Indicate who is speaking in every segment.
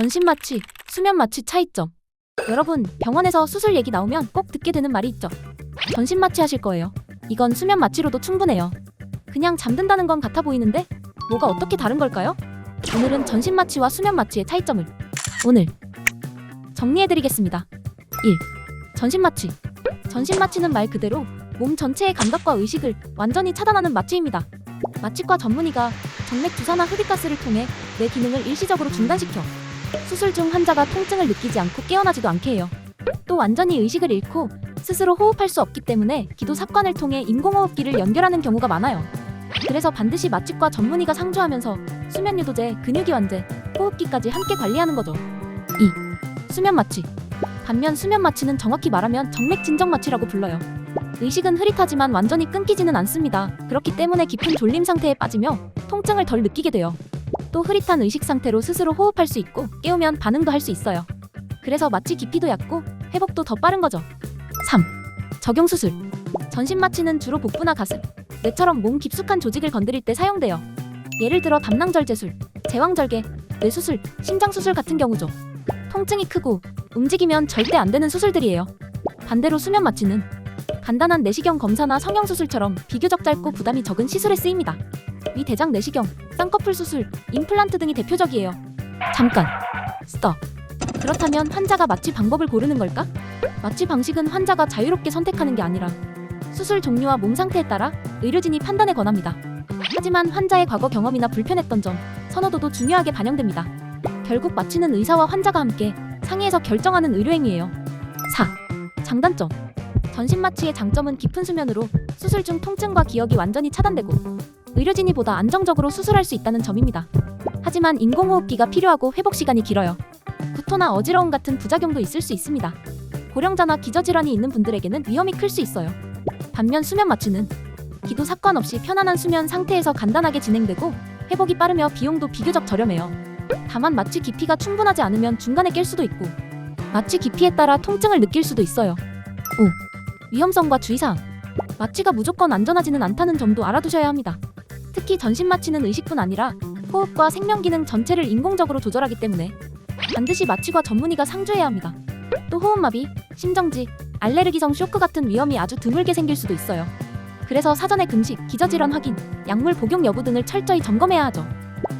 Speaker 1: 전신 마취, 수면 마취 차이점. 여러분, 병원에서 수술 얘기 나오면 꼭 듣게 되는 말이 있죠. 전신 마취 하실 거예요. 이건 수면 마취로도 충분해요. 그냥 잠든다는 건 같아 보이는데 뭐가 어떻게 다른 걸까요? 오늘은 전신 마취와 수면 마취의 차이점을 오늘 정리해드리겠습니다. 1. 전신 마취. 전신 마취는 말 그대로 몸 전체의 감각과 의식을 완전히 차단하는 마취입니다. 마취과 전문의가 정맥 주사나 흡입가스를 통해 뇌 기능을 일시적으로 중단시켜 수술 중 환자가 통증을 느끼지 않고 깨어나지도 않게 해요. 또 완전히 의식을 잃고 스스로 호흡할 수 없기 때문에 기도 삽관을 통해 인공호흡기를 연결하는 경우가 많아요. 그래서 반드시 마취과 전문의가 상주하면서 수면 유도제, 근육이 완제, 호흡기까지 함께 관리하는 거죠. 2. 수면 마취. 반면 수면 마취는 정확히 말하면 정맥 진정 마취라고 불러요. 의식은 흐릿하지만 완전히 끊기지는 않습니다. 그렇기 때문에 깊은 졸림 상태에 빠지며 통증을 덜 느끼게 돼요. 또 흐릿한 의식 상태로 스스로 호흡할 수 있고 깨우면 반응도 할 수 있어요. 그래서 마취 깊이도 얕고 회복도 더 빠른 거죠. 3. 적용 수술. 전신 마취는 주로 복부나 가슴, 뇌처럼 몸 깊숙한 조직을 건드릴 때 사용돼요. 예를 들어 담낭절제술, 제왕절개, 뇌수술, 심장수술 같은 경우죠. 통증이 크고 움직이면 절대 안 되는 수술들이에요. 반대로 수면 마취는 간단한 내시경 검사나 성형수술처럼 비교적 짧고 부담이 적은 시술에 쓰입니다. 위 대장 내시경, 쌍꺼풀 수술, 임플란트 등이 대표적이에요. 잠깐. 스톱. 그렇다면 환자가 마취 방법을 고르는 걸까? 마취 방식은 환자가 자유롭게 선택하는 게 아니라 수술 종류와 몸 상태에 따라 의료진이 판단에 권합니다. 하지만 환자의 과거 경험이나 불편했던 점, 선호도도 중요하게 반영됩니다. 결국 마취는 의사와 환자가 함께 상의해서 결정하는 의료행위예요. 4. 장단점. 전신 마취의 장점은 깊은 수면으로 수술 중 통증과 기억이 완전히 차단되고 의료진이 보다 안정적으로 수술할 수 있다는 점입니다. 하지만 인공호흡기가 필요하고 회복 시간이 길어요. 구토나 어지러움 같은 부작용도 있을 수 있습니다. 고령자나 기저질환이 있는 분들에게는 위험이 클 수 있어요. 반면 수면 마취는 기도 삭관 없이 편안한 수면 상태에서 간단하게 진행되고 회복이 빠르며 비용도 비교적 저렴해요. 다만 마취 깊이가 충분하지 않으면 중간에 깰 수도 있고 마취 깊이에 따라 통증을 느낄 수도 있어요. 5. 위험성과 주의사항. 마취가 무조건 안전하지는 않다는 점도 알아두셔야 합니다. 특히 전신 마취는 의식뿐 아니라 호흡과 생명 기능 전체를 인공적으로 조절하기 때문에 반드시 마취과 전문의가 상주해야 합니다. 또 호흡마비, 심정지, 알레르기성 쇼크 같은 위험이 아주 드물게 생길 수도 있어요. 그래서 사전에 금식, 기저질환 확인, 약물 복용 여부 등을 철저히 점검해야 하죠.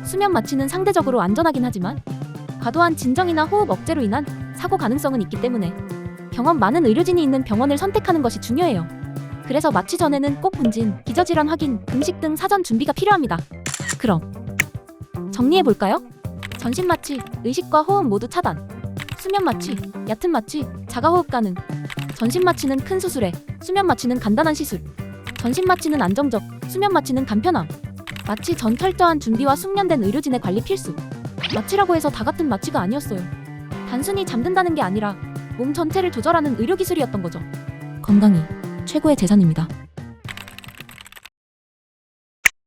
Speaker 1: 수면 마취는 상대적으로 안전하긴 하지만 과도한 진정이나 호흡 억제로 인한 사고 가능성은 있기 때문에 경험 많은 의료진이 있는 병원을 선택하는 것이 중요해요. 그래서 마취 전에는 꼭 분진, 기저질환 확인, 금식 등 사전 준비가 필요합니다. 그럼 정리해 볼까요? 전신 마취, 의식과 호흡 모두 차단. 수면 마취, 얕은 마취, 자가 호흡 가능. 전신 마취는 큰 수술에, 수면 마취는 간단한 시술. 전신 마취는 안정적, 수면 마취는 간편함. 마취 전 철저한 준비와 숙련된 의료진의 관리 필수. 마취라고 해서 다 같은 마취가 아니었어요. 단순히 잠든다는 게 아니라 몸 전체를 조절하는 의료 기술이었던 거죠. 건강이 최고의 재산입니다.